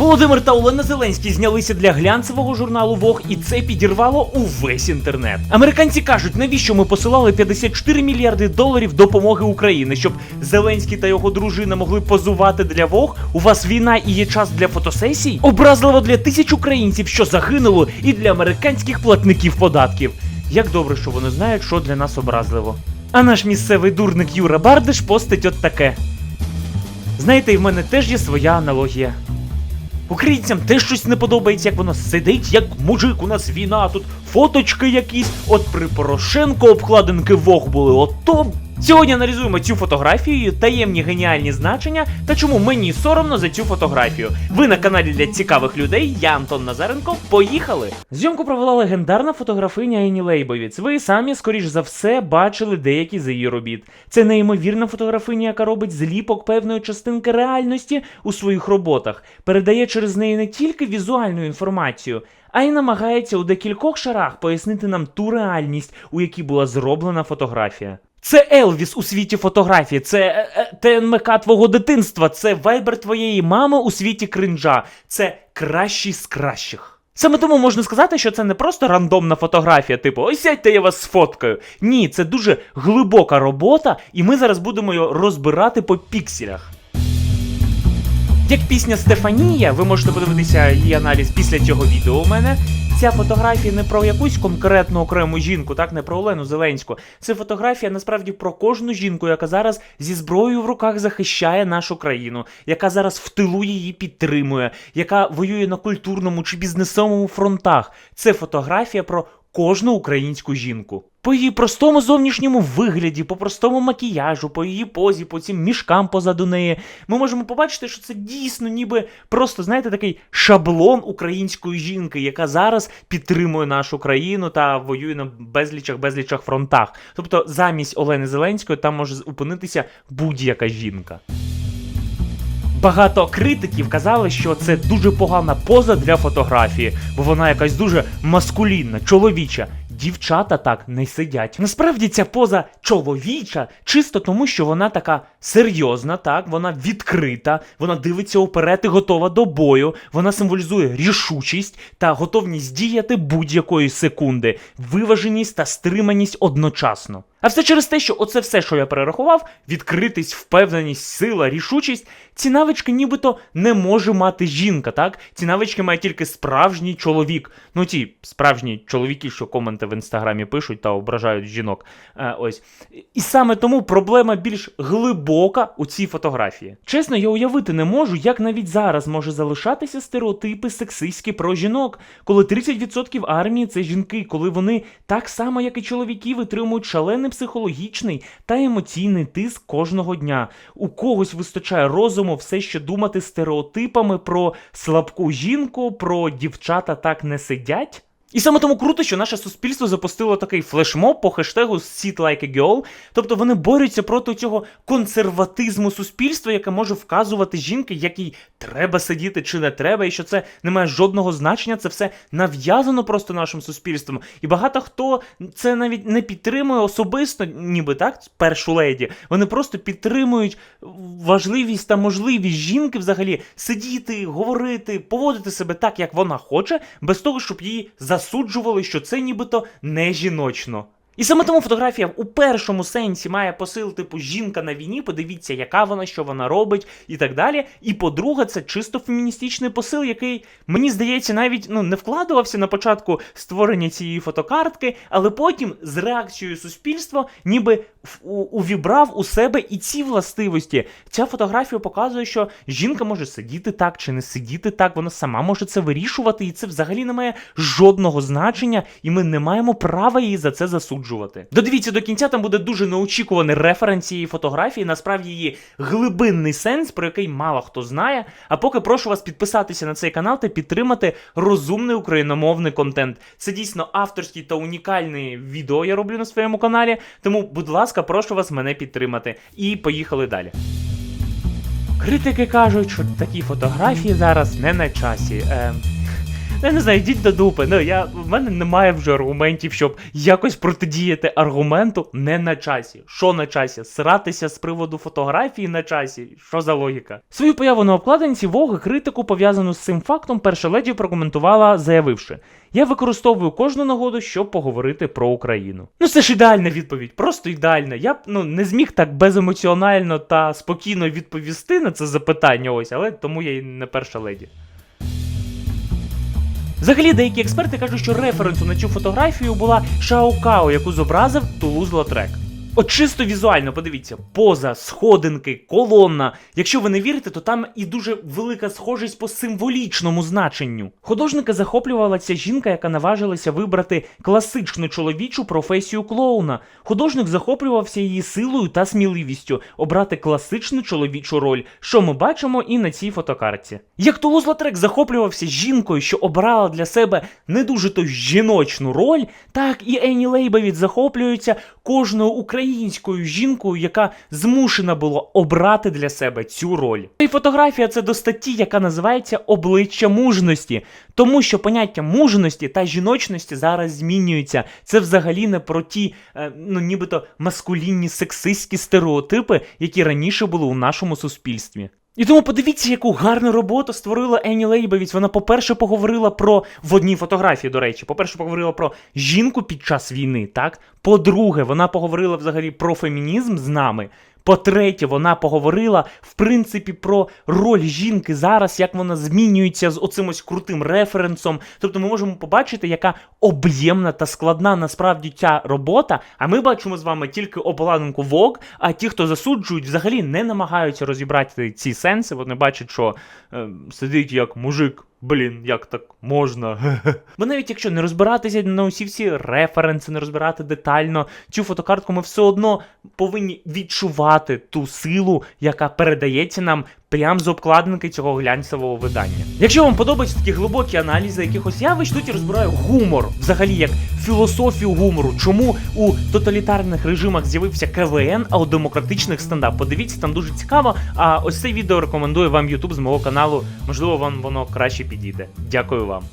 Володимир та Олена Зеленський знялися для глянцевого журналу Vogue, і це підірвало увесь інтернет. Американці кажуть, навіщо ми посилали 54 мільярди доларів допомоги Україні, щоб Зеленський та його дружина могли позувати для Vogue? У вас війна і є час для фотосесій? Образливо для тисяч українців, що загинуло, і для американських платників податків. Як добре, що вони знають, що для нас образливо. А наш місцевий дурник Юра Бардиш постить от таке. Знаєте, і в мене теж є своя аналогія. Українцям теж щось не подобається, як воно сидить, як мужик, у нас війна, тут фоточки якісь. От при Порошенко обкладинки вог були, от то. Сьогодні аналізуємо цю фотографію, таємні геніальні значення та чому мені соромно за цю фотографію. Ви на каналі для цікавих людей. Я Антон Назаренко. Поїхали! Зйомку провела легендарна фотографиня Ені Лейбовіц. Ви самі, скоріш за все, бачили деякі з її робіт. Це неймовірна фотографиня, яка робить зліпок певної частинки реальності у своїх роботах, передає через неї не тільки візуальну інформацію. А й намагається у декількох шарах пояснити нам ту реальність, у якій була зроблена фотографія. Це Елвіс у світі фотографії, це е, е, ТНМК твого дитинства, це вайбер твоєї мами у світі кринжа, це кращий з кращих. Саме тому можна сказати, що це не просто рандомна фотографія, типу ось сядьте, я вас сфоткаю. Ні, це дуже глибока робота, і ми зараз будемо його розбирати по пікселях. Як пісня Стефанія, ви можете подивитися її аналіз після цього відео у мене. Ця фотографія не про якусь конкретну окрему жінку, так не про Олену Зеленську. Це фотографія насправді про кожну жінку, яка зараз зі зброєю в руках захищає нашу країну, яка зараз в тилу її підтримує, яка воює на культурному чи бізнесовому фронтах. Це фотографія про кожну українську жінку. По її простому зовнішньому вигляді, по простому макіяжу, по її позі, по цим мішкам позаду неї, ми можемо побачити, що це дійсно ніби просто, знаєте, такий шаблон української жінки, яка зараз підтримує нашу країну та воює на безлічах безлічах фронтах. Тобто, замість Олени Зеленської там може опинитися будь-яка жінка. Багато критиків казали, що це дуже погана поза для фотографії, бо вона якась дуже маскулінна, чоловіча. Дівчата так не сидять. Насправді ця поза чоловіча, чисто тому, що вона така серйозна, так, вона відкрита, вона дивиться уперед і готова до бою, вона символізує рішучість та готовність діяти будь-якої секунди, виваженість та стриманість одночасно. А все через те, що оце все, що я перерахував, відкритість, впевненість, сила, рішучість, ці навички нібито не може мати жінка, так? Ці навички має тільки справжній чоловік. Ну ті справжні чоловіки, що коменти в інстаграмі пишуть та ображають жінок. Е, ось. І саме тому проблема більш глибока у цій фотографії. Чесно, я уявити не можу, як навіть зараз може залишатися стереотипи сексистські про жінок, коли 30% армії це жінки, коли вони так само, як і чоловіки, витримують шалений психологічний та емоційний тиск кожного дня. У когось вистачає розуму все ще думати стереотипами про слабку жінку, про дівчата так не сидять. І саме тому круто, що наше суспільство запустило такий флешмоб по хештегу Sit like a girl. Тобто вони борються проти цього консерватизму суспільства, яке може вказувати жінки, якій треба сидіти чи не треба, і що це не має жодного значення. Це все нав'язано просто нашим суспільством. І багато хто це навіть не підтримує особисто, ніби так, першу леді. Вони просто підтримують важливість та можливість жінки взагалі сидіти, говорити, поводити себе так, як вона хоче, без того, щоб її засуджували, що це нібито не жіночно. І саме тому фотографія у першому сенсі має посил, типу жінка на війні, подивіться, яка вона, що вона робить, і так далі. І по-друге, це чисто феміністичний посил, який, мені здається, навіть ну, не вкладувався на початку створення цієї фотокартки, але потім з реакцією суспільства ніби увібрав у себе і ці властивості. Ця фотографія показує, що жінка може сидіти так чи не сидіти так, вона сама може це вирішувати, і це взагалі не має жодного значення, і ми не маємо права її за це засуджувати. Додивіться до кінця, там буде дуже неочікуваний референс цієї фотографії, насправді її глибинний сенс, про який мало хто знає. А поки прошу вас підписатися на цей канал та підтримати розумний україномовний контент. Це дійсно авторський та унікальний відео я роблю на своєму каналі. Тому, будь ласка, прошу вас мене підтримати. І поїхали далі. Критики кажуть, що такі фотографії зараз не на часі. Е, я не знаю, йдіть до дупи. Ну я в мене немає вже аргументів, щоб якось протидіяти аргументу не на часі. Що на часі? Сратися з приводу фотографії на часі? Що за логіка? Свою появу на обкладинці Vogue критику пов'язану з цим фактом перша леді прокоментувала, заявивши. Я використовую кожну нагоду, щоб поговорити про Україну. Ну це ж ідеальна відповідь, просто ідеальна. Я б ну не зміг так беземоціонально та спокійно відповісти на це запитання. Ось, але тому я і не перша леді. Взагалі, деякі експерти кажуть, що референсом на цю фотографію була Шао Као, яку зобразив Тулуз Лотрек. От чисто візуально, подивіться, поза, сходинки, колонна. Якщо ви не вірите, то там і дуже велика схожість по символічному значенню. Художника захоплювала ця жінка, яка наважилася вибрати класичну чоловічу професію клоуна. Художник захоплювався її силою та сміливістю обрати класичну чоловічу роль, що ми бачимо і на цій фотокартці. Як Тулуз Лотрек захоплювався жінкою, що обрала для себе не дуже то жіночну роль, так і Ені Лейбовіт захоплюється кожною українською жінкою, яка змушена була обрати для себе цю роль. І фотографія це до статті, яка називається Обличчя мужності, тому що поняття мужності та жіночності зараз змінюються. Це взагалі не про ті, е, ну нібито маскулінні сексистські стереотипи, які раніше були у нашому суспільстві. І тому подивіться, яку гарну роботу створила Ені Лейбовіць. Вона, по-перше, поговорила про в одній фотографії, до речі, по-перше, поговорила про жінку під час війни, так? По-друге, вона поговорила взагалі про фемінізм з нами. По-третє, вона поговорила в принципі про роль жінки зараз, як вона змінюється з оцим ось крутим референсом. Тобто ми можемо побачити, яка об'ємна та складна насправді ця робота. А ми бачимо з вами тільки обладинку Vogue, а ті, хто засуджують, взагалі не намагаються розібрати ці сенси. Вони бачать, що е, сидить як мужик. Блін, як так можна? Бо навіть якщо не розбиратися на усі всі референси, не розбирати детально цю фотокартку, ми все одно повинні відчувати ту силу, яка передається нам прямо з обкладинки цього глянцевого видання. Якщо вам подобаються такі глибокі аналізи якихось явищ, тут я розбираю гумор, взагалі як філософію гумору. Чому у тоталітарних режимах з'явився КВН, а у демократичних стендап? Подивіться, там дуже цікаво. А ось це відео рекомендую вам YouTube з мого каналу. Можливо, вам воно краще підійде. Дякую вам.